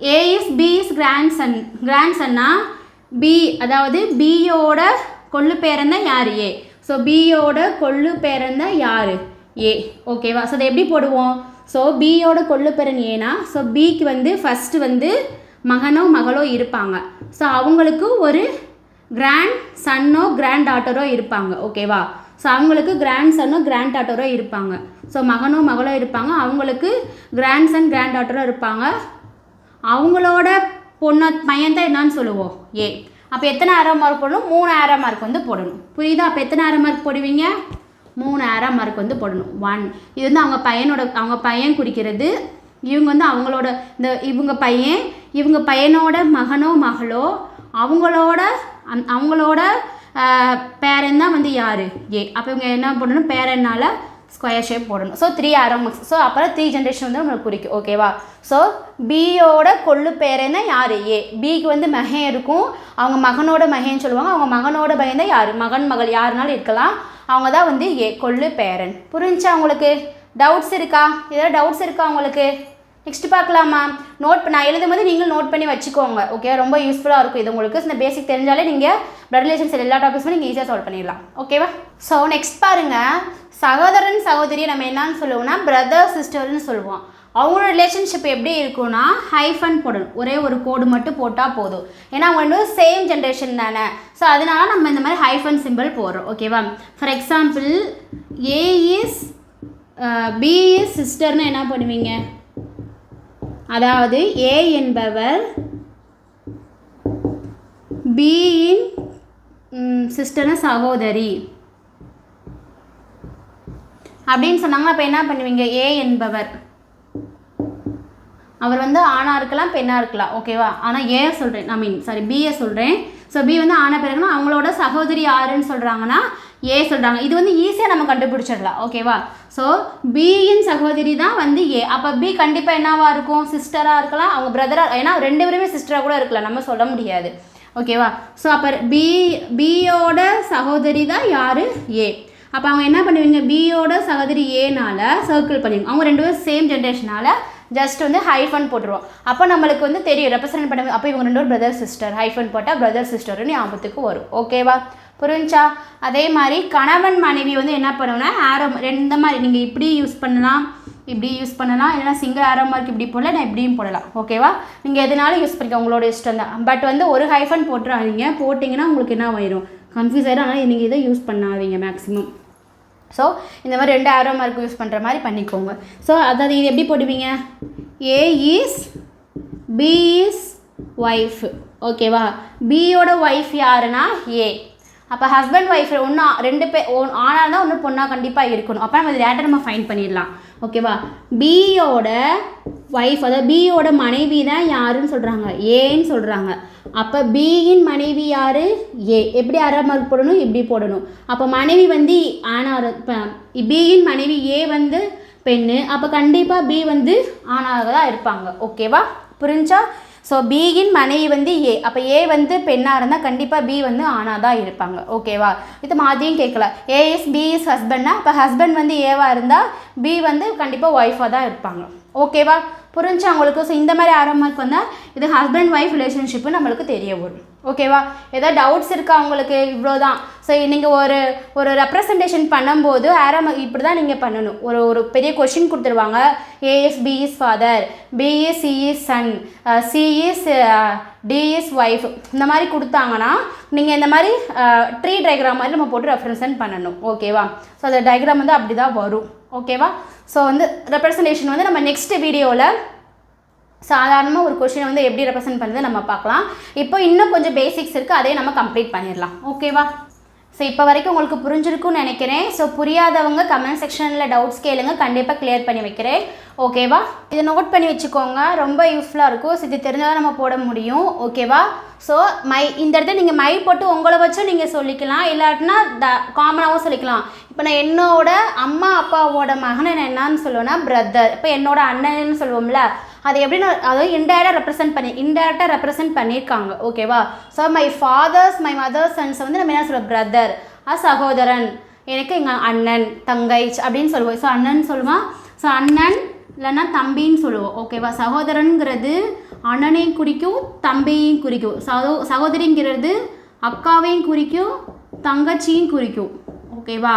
A is B is grand son grand chana B அதாவது பியோட கொள்ளு பேரன் தான் யார்? ஏ ஸோ பியோட கொள்ளு பேரன் தான் யார்? ஏ ஓகேவா ஸோ அதை எப்படி போடுவோம்? ஸோ பியோட கொள்ளு பேரன் ஏனா ஸோ பிக்கு வந்து ஃபஸ்ட்டு வந்து மகனோ மகளோ இருப்பாங்க. ஸோ அவங்களுக்கு ஒரு கிராண்ட் சன்னோ கிராண்ட் டாட்டரோ இருப்பாங்க ஓகேவா ஸோ அவங்களுக்கு கிராண்ட் சன்னோ கிராண்ட் டாட்டரோ இருப்பாங்க. ஸோ மகனோ மகளோ இருப்பாங்க அவங்களுக்கு கிராண்ட் சன் கிராண்ட் டாட்டரோ இருப்பாங்க. அவங்களோட பொண்ணை பையன் தான் என்னன்னு சொல்லுவோம் ஏ அப்போ எத்தனை ஆரோ மார்க் போடணும்? மூணு ஆரோ மார்க் வந்து போடணும். புரியுதா? அப்போ எத்தனை ஆரோ மார்க் போடுவீங்க? மூணு ஆரோ மார்க் வந்து போடணும். ஒன் இது வந்து அவங்க பையனோட அவங்க பையன் குறிக்கிறது இவங்க வந்து அவங்களோட இந்த இவங்க பையன் இவங்க பையனோட மகனோ மகளோ அவங்களோட அந் அவங்களோட பேரன் தான் வந்து யார்? ஏ அப்போ இவங்க என்ன பண்ணணும் பேரன்னால் ஸ்கொயர் ஷேப் போடணும். ஸோ த்ரீ ஆரம்ஸ் ஸோ அப்புறம் த்ரீ ஜென்ரேஷன் வந்து நம்மளுக்கு குறிக்கும் ஓகேவா ஸோ பியோட கொள்ளு பேரன்னா யார்? ஏ பிக்கு வந்து மகன் இருக்கும். அவங்க மகனோட மகன் சொல்லுவாங்க. அவங்க மகனோட பையன் தான் யார்? மகன் மகள் யாருனாலும் இருக்கலாம். அவங்க தான் வந்து ஏ கொள்ளு பேரன் புரிஞ்சா உங்களுக்கு? டவுட்ஸ் இருக்கா? ஏதாவது டவுட்ஸ் இருக்கா உங்களுக்கு? நெக்ஸ்ட் பார்க்கலாமா? நோட் நான் எழுதும் போது நீங்களும் நோட் பண்ணி வச்சுக்கோங்க ஓகே ரொம்ப யூஸ்ஃபுல்லாக இருக்கும் இது உங்களுக்கு. இந்த பேசிக் தெரிஞ்சாலே நீங்கள் பிளட் ரிலேஷன்ஸ் எல்லா டாபிக்ஸுமே நீங்கள் ஈஸியாக சால்வ் பண்ணிடலாம் ஓகேவா ஸோ நெக்ஸ்ட் பாருங்கள் சகோதரன் சகோதரியை நம்ம என்னன்னு சொல்லுவோம்னா பிரதர் சிஸ்டர்னு சொல்லுவோம். அவங்களோட ரிலேஷன்ஷிப் எப்படி இருக்கும்னா ஹைஃபன் போடணும். ஒரே ஒரு கோடு மட்டும் போட்டால் போதும். ஏன்னா அவங்க வந்து சேம் ஜென்ரேஷன் தானே. ஸோ அதனால நம்ம இந்த மாதிரி ஹைஃபன் சிம்பிள் போடுறோம் ஓகேவா for example A is B is சிஸ்டர்னு என்ன பண்ணுவீங்க? அதாவது ஏ என்பவர் பியின் சிஸ்டர்னு சகோதரி. அப்படின்னு சொன்னாங்கன்னா அப்போ என்ன பண்ணுவீங்க? ஏ என்பவர். அவர் வந்து ஆணாக இருக்கலாம் பெண்ணாக இருக்கலாம் ஓகேவா ஆனால் ஏ சொல்கிறேன் I mean sorry B A சொல்கிறேன் ஸோ பி வந்து ஆனா பிறகுனா அவங்களோட சகோதரி யாருன்னு சொல்கிறாங்கன்னா ஏ சொல்கிறாங்க இது வந்து ஈஸியாக நம்ம கண்டுபிடிச்சிடலாம். ஓகேவா ஸோ பியின் சகோதரி தான் வந்து ஏ அப்போ பி கண்டிப்பாக என்னவா இருக்கும்? சிஸ்டராக இருக்கலாம். அவங்க பிரதராக ஏன்னா ரெண்டு பேருமே சிஸ்டராக கூட இருக்கலாம். நம்ம சொல்ல முடியாது. ஓகேவா ஸோ அப்போ பி பியோட சகோதரி தான் யார்? ஏ அப்போ அவங்க என்ன பண்ணுவீங்க? பியோட சகோதரி ஏனால் சர்க்கிள் பண்ணுவீங்க. அவங்க ரெண்டு பேரும் சேம் ஜென்ரேஷனால ஜஸ்ட் வந்து ஹைஃபன் போட்டுருவோம். அப்போ நம்மளுக்கு வந்து தெரியும். ரெப்ரசன்ட் பண்ண அப்போ இவங்க ரெண்டு பேரும் பிரதர் சிஸ்டர் ஹைஃபன் போட்டால் பிரதர் சிஸ்டர்னு ஞாபகத்துக்கு வரும். ஓகேவா புரிஞ்சா? அதே மாதிரி கணவன் மனைவி வந்து என்ன பண்ணுவோம்னா ஆரோ ரெண்டு மாதிரி நீங்கள் இப்படி யூஸ் பண்ணலாம் இப்படி யூஸ் பண்ணலாம் இல்லைனா சிங்கிள் ஆரோ மார்க் இப்படி போடல நான் இப்படியும் போடலாம். ஓகேவா நீங்கள் எதுனாலும் யூஸ் பண்ணிக்க உங்களோட இஷ்டம் தான். பட் வந்து ஒரு ஹைஃபன் போட்டுறாதீங்க. போட்டிங்கன்னா உங்களுக்கு என்ன ஆயிரும்? கன்ஃபியூஸ் ஆயிடும் ஆனால் நீங்கள் இதை யூஸ் பண்ணாதீங்க மேக்ஸிமம் ஸோ இந்த மாதிரி ரெண்டு ஆரோ மார்க் யூஸ் பண்ணுற மாதிரி பண்ணிக்கோங்க. ஸோ அதாவது இது எப்படி போடுவீங்க? A is B is wife ஓகேவா பியோட ஒய்ஃப் யாருன்னா ஏ அப்போ ஹஸ்பண்ட் ஒய்ஃப் ஒன்று ரெண்டு பேர் ஆணாக இருந்தால் ஒன்று பொண்ணாக கண்டிப்பாக இருக்கணும். அப்போ நம்ம லேட்டர் நம்ம ஃபைன் பண்ணிடலாம். ஓகேவா பியோட ஒய்ஃப் அதாவது பியோட மனைவி தான் யாருன்னு சொல்கிறாங்க ஏன்னு சொல்கிறாங்க அப்போ பியின் மனைவி யார்? ஏ. எப்படி அரை மார்க் போடணும்? இப்படி போடணும். அப்போ மனைவி வந்து ஆணாக பியின் மனைவி ஏ வந்து பெண்ணு. அப்போ கண்டிப்பாக பி வந்து ஆணாக தான் இருப்பாங்க ஓகேவா புரிஞ்சா? ஸோ பியின் மனைவி வந்து ஏ அப்போ ஏ வந்து பெண்ணாக இருந்தால் கண்டிப்பாக பி வந்து ஆணாக தான் இருப்பாங்க ஓகேவா இது மாதிரியும் கேட்கல. ஏ இஸ் பி இஸ் ஹஸ்பண்ட்னா இப்போ ஹஸ்பண்ட் வந்து ஏவாக இருந்தால் பி வந்து கண்டிப்பாக ஒய்ஃபாக தான் இருப்பாங்க. ஓகேவா புரிஞ்சு அவங்களுக்கு ஸோ இந்த மாதிரி ஆரம்பிக்கு வந்தால் இது ஹஸ்பண்ட் ஒய்ஃப் ரிலேஷன்ஷிப்பு நம்மளுக்கு தெரிய வரும். ஓகேவா? ஏதாவது டவுட்ஸ் இருக்கா உங்களுக்கு? இவ்வளோ தான் ஸோ நீங்கள் ஒரு ஒரு ரெப்ரசன்டேஷன் பண்ணும்போது ஆரோ இப்படி தான் நீங்கள் பண்ணணும். ஒரு ஒரு பெரிய கொஷின் கொடுத்துருவாங்க. A is B is father B is C is son C is D is wife இந்த மாதிரி கொடுத்தாங்கன்னா நீங்கள் இந்த மாதிரி uh, ட்ரீ டயக்ராம் மாதிரி நம்ம போட்டு ரெஃபரன்சன் பண்ணணும். ஓகேவா? ஸோ அந்த டயக்ராம் வந்து அப்படி தான் வரும். ஓகேவா? ஸோ வந்து ரெப்ரசன்டேஷன் வந்து நம்ம நெக்ஸ்ட் வீடியோவில் சாதாரணமாக ஒரு கொஷினை வந்து எப்படி ரெப்ரசென்ட் பண்ணுறது நம்ம பார்க்கலாம். இப்போ இன்னும் கொஞ்சம் பேசிக்ஸ் இருக்குது அதே நம்ம கம்ப்ளீட் பண்ணிடலாம். ஓகேவா ஸோ இப்போ வரைக்கும் உங்களுக்கு புரிஞ்சிருக்கும்னு நினைக்கிறேன். ஸோ புரியாதவங்க கமெண்ட் செக்ஷனில் டவுட்ஸ் கேளுங்க. கண்டிப்பாக கிளியர் பண்ணி வைக்கிறேன். ஓகேவா இதை நோட் பண்ணி வச்சுக்கோங்க. ரொம்ப யூஸ்ஃபுல்லாக இருக்கும். ஸோ இது தெரிஞ்சால் நம்ம போட முடியும். ஓகேவா ஸோ மை இந்த இடத்துல நீங்கள் மை போட்டு உங்களை வச்சும் நீங்கள் சொல்லிக்கலாம். இல்லாட்டினா த காமனாகவும் சொல்லிக்கலாம். இப்போ நான் என்னோட அம்மா அப்பாவோட மகன் என்னன்னு சொல்லுவேன்னா பிரதர் இப்போ என்னோட அண்ணன்னு சொல்லுவோம்ல அது எப்படி நான் அதாவது இன்டைரக்டாக ரெப்ரசென்ட் பண்ணி இன்டைரக்டாக ரெப்ரசென்ட் பண்ணியிருக்காங்க ஓகேவா so my father's my mother's sons வந்து நம்ம என்ன சொல்லுவோம் பிரதர் ஆ சகோதரன் எனக்கு எங்கள் அண்ணன் தங்கை அப்படின்னு சொல்லுவோம். ஸோ அண்ணன் சொல்லுவான் ஸோ அண்ணன் இல்லைன்னா தம்பின்னு சொல்லுவோம் ஓகேவா சகோதரனுங்கிறது அண்ணனையும் குறிக்கும் தம்பியையும் குறிக்கும். சகோ சகோதரிங்கிறது அக்காவையும் குறிக்கும் தங்கச்சியும் குறிக்கும் ஓகேவா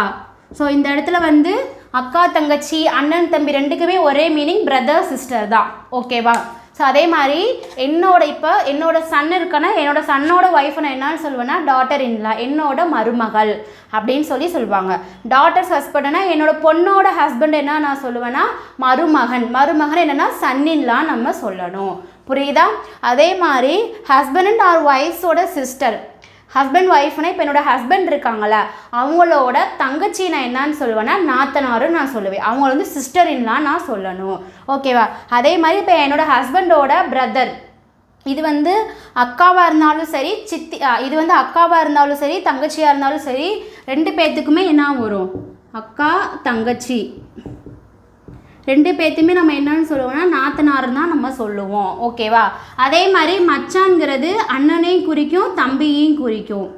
ஸோ இந்த இடத்துல வந்து அக்கா தங்கச்சி அண்ணன் தம்பி ரெண்டுக்குமே ஒரே மீனிங் பிரதர் சிஸ்டர் தான். ஓகேவா ஸோ அதே மாதிரி என்னோட இப்போ என்னோட சன் இருக்கனா என்னோட சன்னோட ஒய்ஃப் நான் என்னன்னு சொல்லுவேன்னா டாட்டர் இன்லா என்னோட மருமகள் அப்படின்னு சொல்லி சொல்லுவாங்க. டாட்டர்ஸ் ஹஸ்பண்ட்னா என்னோட பொண்ணோட ஹஸ்பண்ட் என்ன நான் சொல்லுவேன்னா மருமகன். மருமகன் என்னன்னா சன்னின்லாம் நம்ம சொல்லணும். புரியுதா? அதே மாதிரி ஹஸ்பண்ட் அண்ட் ஆர் ஒய்ஃப்ஸோட சிஸ்டர் ஹஸ்பண்ட் ஒய்ஃப்னா இப்போ என்னோட ஹஸ்பண்ட் இருக்காங்கள அவங்களோட தங்கச்சி நான் என்னன்னு சொல்லுவேன்னா நாத்தனாரும் நான் சொல்லுவேன். அவங்கள வந்து சிஸ்டர் இன்லாம் நான் சொல்லணும். ஓகேவா அதே மாதிரி இப்போ என்னோட ஹஸ்பண்டோட பிரதர் இது வந்து அக்காவாக இருந்தாலும் சரி சித்தி இது வந்து அக்காவாக இருந்தாலும் சரி தங்கச்சியாக இருந்தாலும் சரி ரெண்டு பேர்த்துக்குமே என்ன வரும்? அக்கா தங்கச்சி. ரெண்டு பேர்த்தையுமே நம்ம என்னன்னு சொல்லுவோம்னா நாத்தனார் தான் நம்ம சொல்லுவோம். ஓகேவா? அதே மாதிரி மச்சான்ங்கிறது அண்ணனையும் குறிக்கும் தம்பியையும் குறிக்கும்.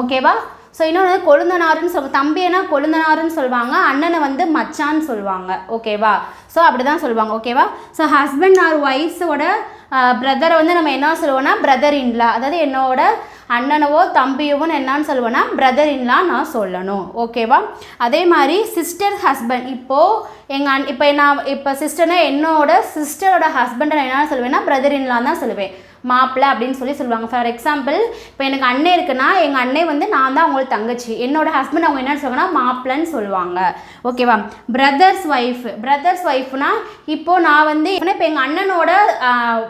ஓகேவா? ஸோ இன்னொன்று கொழுந்தனாருன்னு சொல் தம்பியனா கொழுந்தனாருன்னு சொல்லுவாங்க அண்ணனை வந்து மச்சான்னு சொல்லுவாங்க. ஓகேவா? ஸோ அப்படி தான் சொல்லுவாங்க. ஓகேவா? ஸோ ஹஸ்பண்ட் ஆர் ஒய்ஃப்ஸோட பிரதரை வந்து நம்ம என்ன சொல்லுவோன்னா பிரதர் இன்லா அதாவது என்னோட அண்ணனவோ தம்பியவோ என்னான்னு சொல்லுவேன்னா பிரதர் இன்லா நான் சொல்லணும். ஓகேவா அதே மாதிரி சிஸ்டர் ஹஸ்பண்ட் இப்போது எங்கள் அண் இப்போ நான் இப்போ சிஸ்டர்னா என்னோட சிஸ்டரோட ஹஸ்பண்டை நான் என்ன சொல்லுவேன்னா பிரதர் இன்லா தான் சொல்லுவேன். மாப்பிள்ளை அப்படின்னு சொல்லி சொல்லுவாங்க. ஃபார் எக்ஸாம்பிள் இப்போ எனக்கு அண்ணன் இருக்குன்னா எங்கள் அண்ணன் வந்து நான் தான் அவங்களுக்கு தங்கச்சி. என்னோட ஹஸ்பண்ட் அவங்க என்ன சொல்லுவாங்கன்னா மாப்பிள்ளைன்னு சொல்லுவாங்க. ஓகேவா? பிரதர்ஸ் ஒய்ஃப் பிரதர்ஸ் ஒய்ஃப்னா இப்போது நான் வந்து இப்போ எங்கள் அண்ணனோட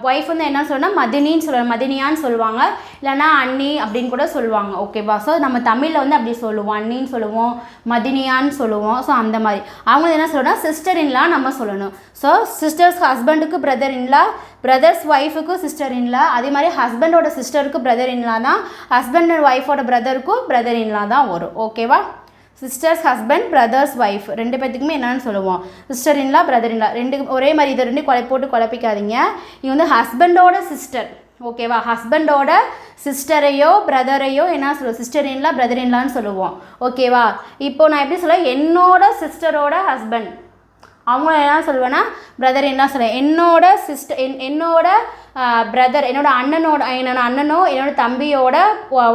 ஒய்ஃப் வந்து என்ன சொன்னால் மதினின்னு சொல்லுவாங்க மதினியான்னு சொல்லுவாங்க. இல்லைன்னா அண்ணி அப்படின்னு கூட சொல்லுவாங்க. ஓகேவா? ஸோ நம்ம தமிழில் வந்து அப்படி சொல்லுவோம். அண்ணின்னு சொல்லுவோம் மதினியான்னு சொல்லுவோம். ஸோ அந்த மாதிரி. அவங்க என்ன சொல்லணும் சிஸ்டர் இன்லாம் நம்ம சொல்லணும். ஸோ சிஸ்டர்ஸ் ஹஸ்பண்டுக்கு பிரதர் இன்லா பிரதர்ஸ் ஒய்ஃபுக்கு சிஸ்டர் இன்லா அதே மாதிரி ஹஸ்பண்டோட சிஸ்டருக்கு பிரதர் இன்லா தான். ஹஸ்பண்ட் அண்ட் ஒய்ஃபோட பிரதருக்கும் பிரதர் இன்லா தான் வரும். ஓகேவா? சிஸ்டர்ஸ் ஹஸ்பண்ட் பிரதர்ஸ் ஒய்ஃப் ரெண்டு பேத்துக்குமே என்னென்னு சொல்லுவோம். சிஸ்டர் இன்லா பிரதர் இன்லா ரெண்டு ஒரே மாதிரி இதை ரெண்டு கொலை போட்டு குழப்பிக்காதீங்க. இது வந்து ஹஸ்பண்டோட சிஸ்டர் ஓகேவா ஹஸ்பண்டோட சிஸ்டரையோ பிரதரையோ என்ன சொல்லுவோம்? சிஸ்டர் இன்லா பிரதர் இன்லான்னு சொல்லுவோம் ஓகேவா இப்போ நான் எப்படி சொல்ல? என்னோட சிஸ்டரோட ஹஸ்பண்ட் அவங்க என்ன சொல்லுவேன்னா பிரதர் என்ன சொல்லுவேன். என்னோட சிஸ்டர் என் என்னோட பிரதர் என்னோட அண்ணனோட என்னோட அண்ணனோ என்னோட தம்பியோட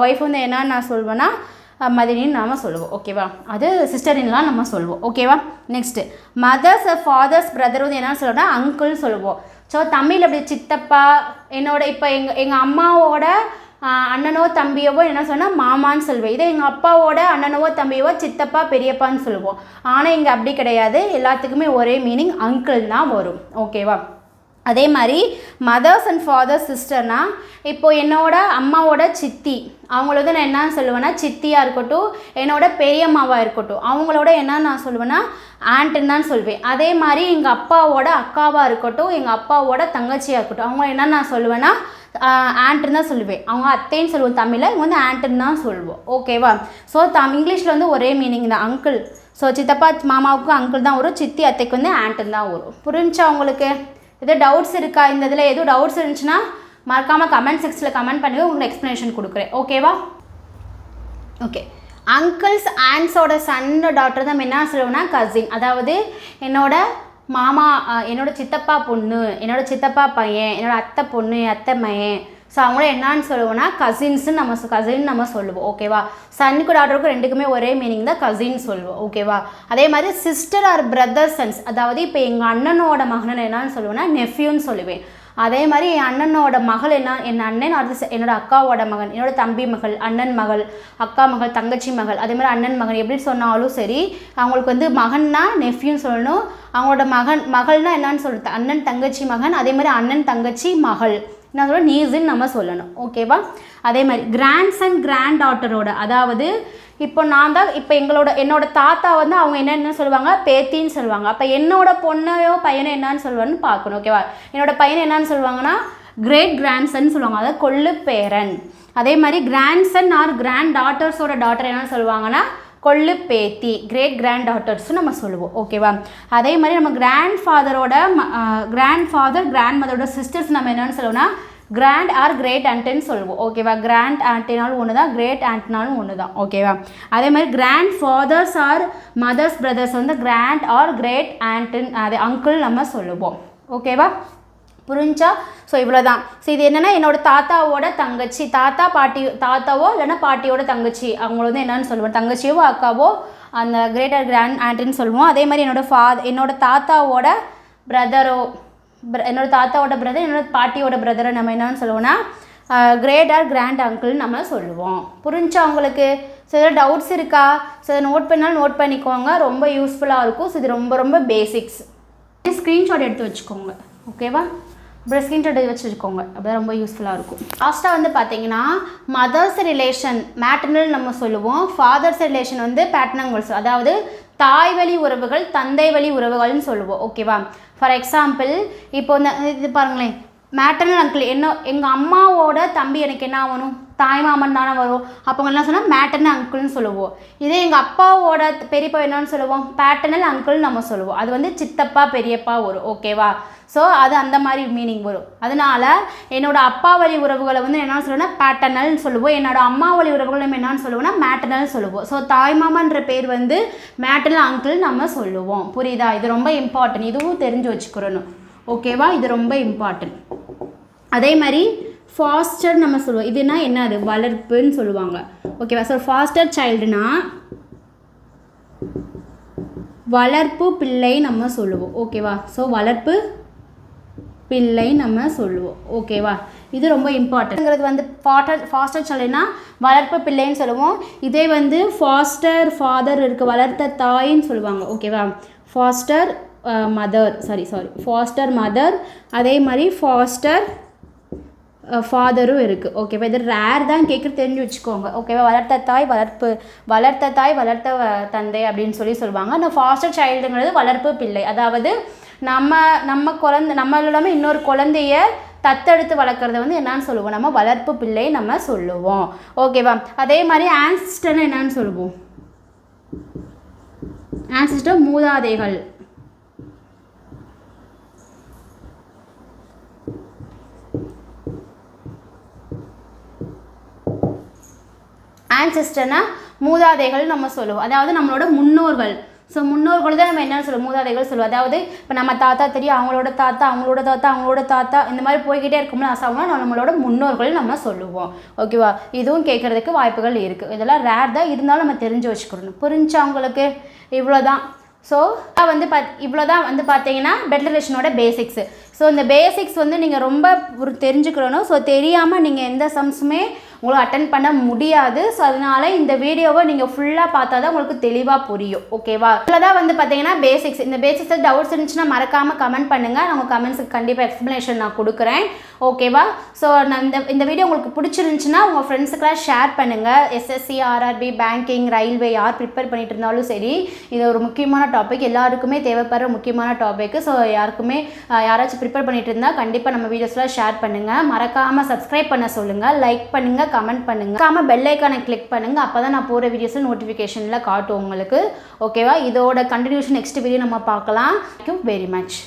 ஒய்ஃப் வந்து என்னன்னு நான் சொல்வேன்னா மதினின்னு நாம் சொல்லுவோம். ஓகேவா அது சிஸ்டரின்லாம் நம்ம சொல்லுவோம். ஓகேவா நெக்ஸ்ட்டு மதர்ஸ் ஃபாதர்ஸ் பிரதர் வந்து என்ன சொல்லுவோம்னா அங்கிள்னு சொல்லுவோம். ஸோ தமிழ் அப்படி சித்தப்பா என்னோட இப்போ எங்கள் எங்கள் அம்மாவோட அண்ணனோ தம்பியவோ என்ன சொன்னால் மாமான்னு சொல்லுவேன். இதே எங்கள் அப்பாவோட அண்ணனவோ தம்பியவோ சித்தப்பா பெரியப்பான்னு சொல்லுவோம். ஆனால் இங்கே அப்படி கிடையாது. எல்லாத்துக்குமே ஒரே மீனிங் அங்கிள் தான் வரும். ஓகேவா அதே மாதிரி மதர்ஸ் அண்ட் ஃபாதர்ஸ் சிஸ்டர்னா இப்போது என்னோட அம்மாவோட சித்தி அவங்கள வந்து நான் என்ன சொல்லுவேன்னா சித்தியாக இருக்கட்டும் என்னோட பெரியம்மாவாக இருக்கட்டும் அவங்களோட என்ன நான் சொல்லுவேன்னா ஆண்ட்டுன்னு தான் சொல்வேன். அதே மாதிரி எங்கள் அப்பாவோட அக்காவாக இருக்கட்டும் எங்கள் அப்பாவோட தங்கச்சியாக இருக்கட்டும் அவங்க என்ன நான் சொல்லுவேன்னா ஆண்ட்டுன்னு தான் சொல்லுவேன். அவங்க அத்தைன்னு சொல்லுவோம் தமிழில் இவங்க வந்து ஆண்ட்டுன்னு தான் சொல்லுவோம். ஓகேவா ஸோ தம் இங்கிலீஷில் வந்து ஒரே மீனிங் தான் அங்கிள் ஸோ சித்தப்பா மாமாவுக்கு அங்கிள் தான் வரும் சித்தி அத்தைக்கு வந்து ஆண்ட்டுன்னு தான் வரும். புரிஞ்சா உங்களுக்கு? எதுவும் டவுட்ஸ் இருக்கா? இந்த இதில் எதுவும் டவுட்ஸ் இருந்துச்சுன்னா மறக்காமல் கமெண்ட் செக்ஷனில் கமெண்ட் பண்ணி உங்களுக்கு எக்ஸ்ப்ளனேஷன் கொடுக்குறேன். ஓகேவா ஓகே அங்கிள்ஸ் ஆண்ட்ஸோட சன்னோட டாக்டர் தான் என்ன சொல்லுவோம்னா கசின் அதாவது என்னோட மாமா என்னோட சித்தப்பா பொண்ணு என்னோட சித்தப்பா பையன் என்னோட அத்தை பொண்ணு அத்தை மையன் ஸோ அவங்கள என்னான்னு சொல்லுவோம்னா கசின்ஸ்னு நம்ம கசின் நம்ம சொல்லுவோம் ஓகேவா சன்னுக்கு டாட்டருக்கும் ரெண்டுக்குமே ஒரே மீனிங் தான் கசின் சொல்லுவோம் ஓகேவா அதே மாதிரி சிஸ்டர் ஆர் பிரதர் சன்ஸ் அதாவது இப்போ எங்கள் அண்ணனோட மகன் என்னான்னு சொல்லுவேன்னா நெஃப்யூன்னு சொல்லுவேன். அதே மாதிரி என் அண்ணனோட மகள் என்ன என் அண்ணன் அது என்னோட அக்காவோட மகன் என்னோட தம்பி மகள் அண்ணன் மகள் அக்கா மகள் தங்கச்சி மகள் அதே மாதிரி அண்ணன் மகன் எப்படி சொன்னாலும் சரி அவங்களுக்கு வந்து மகன்னா நெஃப்யூன்னு சொல்லணும். அவங்களோட மகன் மகள்னா என்னன்னு சொல்கிறது அண்ணன் தங்கச்சி மகன் அதே மாதிரி அண்ணன் தங்கச்சி மகள். என்ன சொல்ல நீஸுன்னு நம்ம சொல்லணும். ஓகேவா? அதே மாதிரி கிராண்ட்ஸ் அண்ட் கிராண்ட் டாட்டரோட அதாவது இப்போ நான் தான் இப்போ எங்களோட என்னோட தாத்தா வந்து அவங்க என்னென்ன சொல்லுவாங்க? பேத்தின்னு சொல்லுவாங்க. அப்போ என்னோட பொண்ணையோ பையனோ என்னன்னு சொல்லுவான்னு பார்க்கணும் ஓகேவா? என்னோட பையன் என்னன்னு சொல்லுவாங்கன்னா கிரேட் கிராண்ட்சன் சொல்லுவாங்க. அதாவது கொள்ளு பேரன். அதே மாதிரி கிராண்ட்சன் ஆர் கிராண்ட் டாட்டர்ஸோட டாட்டர் என்னன்னு சொல்லுவாங்கன்னா கொள்ளு பேத்தி கிரேட் கிராண்ட் டாட்டர்ஸ்னு நம்ம சொல்லுவோம். ஓகேவா அதே மாதிரி நம்ம கிராண்ட் ஃபாதரோட கிராண்ட் ஃபாதர் கிராண்ட் மதரோட சிஸ்டர்ஸ் நம்ம என்னென்னு சொல்லுவோம்னா கிராண்ட் ஆர் கிரேட் ஆண்ட்டுன்னு சொல்லுவோம். ஓகேவா கிராண்ட் ஆண்டினாலும் ஒன்று தான் கிரேட் ஆண்ட்னாலும் ஒன்று தான். ஓகேவா அதே மாதிரி grand fathers or mothers brothers வந்து கிராண்ட் ஆர் கிரேட் ஆண்டன் அது அங்கிள் நம்ம சொல்லுவோம். ஓகேவா புரிஞ்சா? ஸோ இவ்வளோ தான் ஸோ இது என்னென்னா என்னோட தாத்தாவோட தங்கச்சி. தாத்தா பாட்டி தாத்தாவோ இல்லைன்னா பாட்டியோட தங்கச்சி. அவங்கள வந்து என்னன்னு சொல்லுவேன் தங்கச்சியோ அக்காவோ அந்த கிரேட்டர் கிராண்ட் ஆண்ட்ரின்னு சொல்லுவோம். அதே மாதிரி என்னோடய ஃபா என்னோடய தாத்தாவோட பிரதரோ என்னோடய தாத்தாவோட பிரதர் என்னோடய பாட்டியோட பிரதரை நம்ம என்னன்னு சொல்லுவோம்னா கிரேட் ஆர் கிராண்ட் அங்கிள்னு நம்ம சொல்லுவோம். புரிஞ்சா உங்களுக்கு? ஸோ இதில் டவுட்ஸ் இருக்கா? ஸோ இதை நோட் பண்ணாலும் நோட் பண்ணிக்கோங்க. ரொம்ப யூஸ்ஃபுல்லாக இருக்கும். ஸோ இது ரொம்ப ரொம்ப பேசிக்ஸ் ஸ்க்ரீன்ஷாட் எடுத்து வச்சுக்கோங்க. ஓகேவா அப்புறம் ஸ்க்ரீன்ஷாட் வச்சுருக்கோங்க. அப்படி ரொம்ப யூஸ்ஃபுல்லாக இருக்கும். லாஸ்ட்டாக வந்து பார்த்தீங்கன்னா மதர்ஸ் ரிலேஷன் மேட்டர்னல் நம்ம சொல்லுவோம். ஃபாதர்ஸ் ரிலேஷன் வந்து பேட்டர்னங்கள்ஸ் அதாவது தாய் வழி உறவுகள் தந்தை வழி உறவுகள்னு சொல்லுவோம். ஓகேவா ஃபார் எக்ஸாம்பிள் இப்போ இந்த இது பாருங்களேன். மேட்டர்னல் அங்கிள் என்ன எங்கள் அம்மாவோட தம்பி எனக்கு என்ன ஆகணும்? தாய்மாமன் தானே வரும். அப்போ என்ன சொன்னால் மேட்டர்னல் அங்கிள்னு சொல்லுவோம். இதே எங்கள் அப்பாவோட பெரியப்பா என்னன்னு சொல்லுவோம். பேட்டர்னல் அங்கிள் நம்ம சொல்லுவோம். அது வந்து சித்தப்பா பெரியப்பா வரும். ஓகேவா ஸோ அது அந்த மாதிரி மீனிங் வரும். அதனால என்னோட அப்பா வழி உறவுகளை வந்து என்னென்னு சொல்லுவோம்னா பேட்டர்னல்னு சொல்லுவோம். என்னோட அம்மா வழி உறவுகளை நம்ம என்னென்னு சொல்லுவோம்னா மேட்டர்னல் சொல்லுவோம். ஸோ தாய்மாமன்ற பேர் வந்து மேட்டர்னல் அங்கிள் நம்ம சொல்லுவோம். புரியுதா? இது ரொம்ப இம்பார்ட்டன்ட் இதுவும் தெரிஞ்சு வச்சுக்கிறணும். ஓகேவா இது ரொம்ப இம்பார்ட்டன்ட் அதே மாதிரி ஃபாஸ்டர் நம்ம சொல்லுவோம். இதுனா என்னது? வளர்ப்புன்னு சொல்லுவாங்க. ஓகேவா ஸோ ஃபாஸ்டர் சைல்டுனா வளர்ப்பு பிள்ளை நம்ம சொல்லுவோம். ஓகேவா ஸோ வளர்ப்பு பிள்ளை நம்ம சொல்லுவோம். ஓகேவா இது ரொம்ப இம்பார்ட்டன்ட்ங்கிறது வந்து ஃபாட்டர் ஃபாஸ்டர் சைல்டுனா வளர்ப்பு பிள்ளைன்னு சொல்லுவோம். இதே வந்து ஃபாஸ்டர் ஃபாதர் இருக்குது வளர்த்த தாயின்னு சொல்லுவாங்க. ஓகேவா foster mother sorry sorry foster mother அதே மாதிரி ஃபாஸ்டர் ஃபாதரும் இருக்குது ஓகேவா இது ரேர் தான் கேட்குறது தெரிஞ்சு வச்சுக்கோங்க. ஓகேவா வளர்த்த தாய் வளர்ப்பு வளர்த்த தாய் வளர்த்த தந்தை அப்படின்னு சொல்லி சொல்லுவாங்க. அந்த ஃபாஸ்டர் சைல்டுங்கிறது வளர்ப்பு பிள்ளை. அதாவது நம்ம நம்ம குழந்தை நம்ம இல்லாமல் இன்னொரு குழந்தைய தத்தெடுத்து வளர்க்குறத வந்து என்னன்னு சொல்லுவோம். நம்ம வளர்ப்பு பிள்ளை நம்ம சொல்லுவோம். ஓகேவா அதே மாதிரி ஆன்சிஸ்டர்னு என்னன்னு சொல்லுவோம்? ஆன்சிஸ்டர் மூதாதைகள். ஆன்சிஸ்டர்னா மூதாதைகள் நம்ம சொல்லுவோம். அதாவது நம்மளோட முன்னோர்கள். ஸோ முன்னோர்கள் தான் நம்ம என்னென்னு சொல்லுவோம்? மூதாதைகள் சொல்லுவோம். அதாவது இப்போ நம்ம தாத்தா தெரியும் அவங்களோட தாத்தா அவங்களோட தாத்தா அவங்களோட தாத்தா இந்த மாதிரி போய்கிட்டே இருக்கும்ல அவங்க நம்மளோட முன்னோர்கள் நம்ம சொல்லுவோம். ஓகேவா இதுவும் கேட்குறதுக்கு வாய்ப்புகள் இருக்குது இதெல்லாம் ரேர் தான். இருந்தாலும் நம்ம தெரிஞ்சு வச்சுக்கணும். புரிஞ்சா அவங்களுக்கு இவ்வளோ தான் ஸோ வந்து பா இவ்வளோ தான் வந்து பார்த்தீங்கன்னா பெட்லரேஷனோட பேசிக்ஸு ஸோ இந்த பேசிக்ஸ் வந்து நீங்கள் ரொம்ப ஒரு தெரிஞ்சுக்கிறணும் ஸோ தெரியாமல் நீங்கள் எந்த சம்ஸுமே உங்களுக்கு அட்டன் பண்ண முடியாது. ஸோ அதனால இந்த வீடியோவை நீங்கள் ஃபுல்லாக பார்த்தா தான் உங்களுக்கு தெளிவாக புரியும். ஓகேவா இதில் தான் வந்து பார்த்தீங்கன்னா பேசிக்ஸ் இந்த பேசிக்ஸில் டவுட்ஸ் இருந்துச்சுன்னா மறக்காமல் கமெண்ட் பண்ணுங்கள் நான் உங்கள் கமெண்ட்ஸுக்கு கண்டிப்பாக எக்ஸ்ப்ளனேஷன் நான் கொடுக்குறேன். ஓகேவா ஸோ நான் இந்த இந்த வீடியோ உங்களுக்கு பிடிச்சிருந்துச்சுன்னா உங்கள் ஃப்ரெண்ட்ஸுக்கெல்லாம் ஷேர் பண்ணுங்கள் எஸ்எஸ்சி ஆர்ஆர்பி பேங்கிங் ரயில்வே யார் ப்ரிப்பேர் பண்ணிட்டு இருந்தாலும் சரி இது ஒரு முக்கியமான டாபிக் எல்லாருக்குமே தேவைப்படுற முக்கியமான டாபிக் ஸோ யாருக்குமே யாராச்சும் ப்ரிப்பேர் பண்ணிட்டு இருந்தால் கண்டிப்பாக நம்ம வீடியோஸ்லாம் ஷேர் பண்ணுங்கள் மறக்காமல் சப்ஸ்கிரைப் பண்ண சொல்லுங்கள் லைக் பண்ணுங்கள் கமெண்ட் பண்ணுங்கள் காம பெல் ஐக்கானை கிளிக் பண்ணுங்கள் அப்போ தான் நான் போகிற வீடியோஸில் நோட்டிஃபிகேஷனில் காட்டும் உங்களுக்கு. ஓகேவா இதோட கண்டினியூஷன் நெக்ஸ்ட் வீடியோ நம்ம பார்க்கலாம். Thank you very much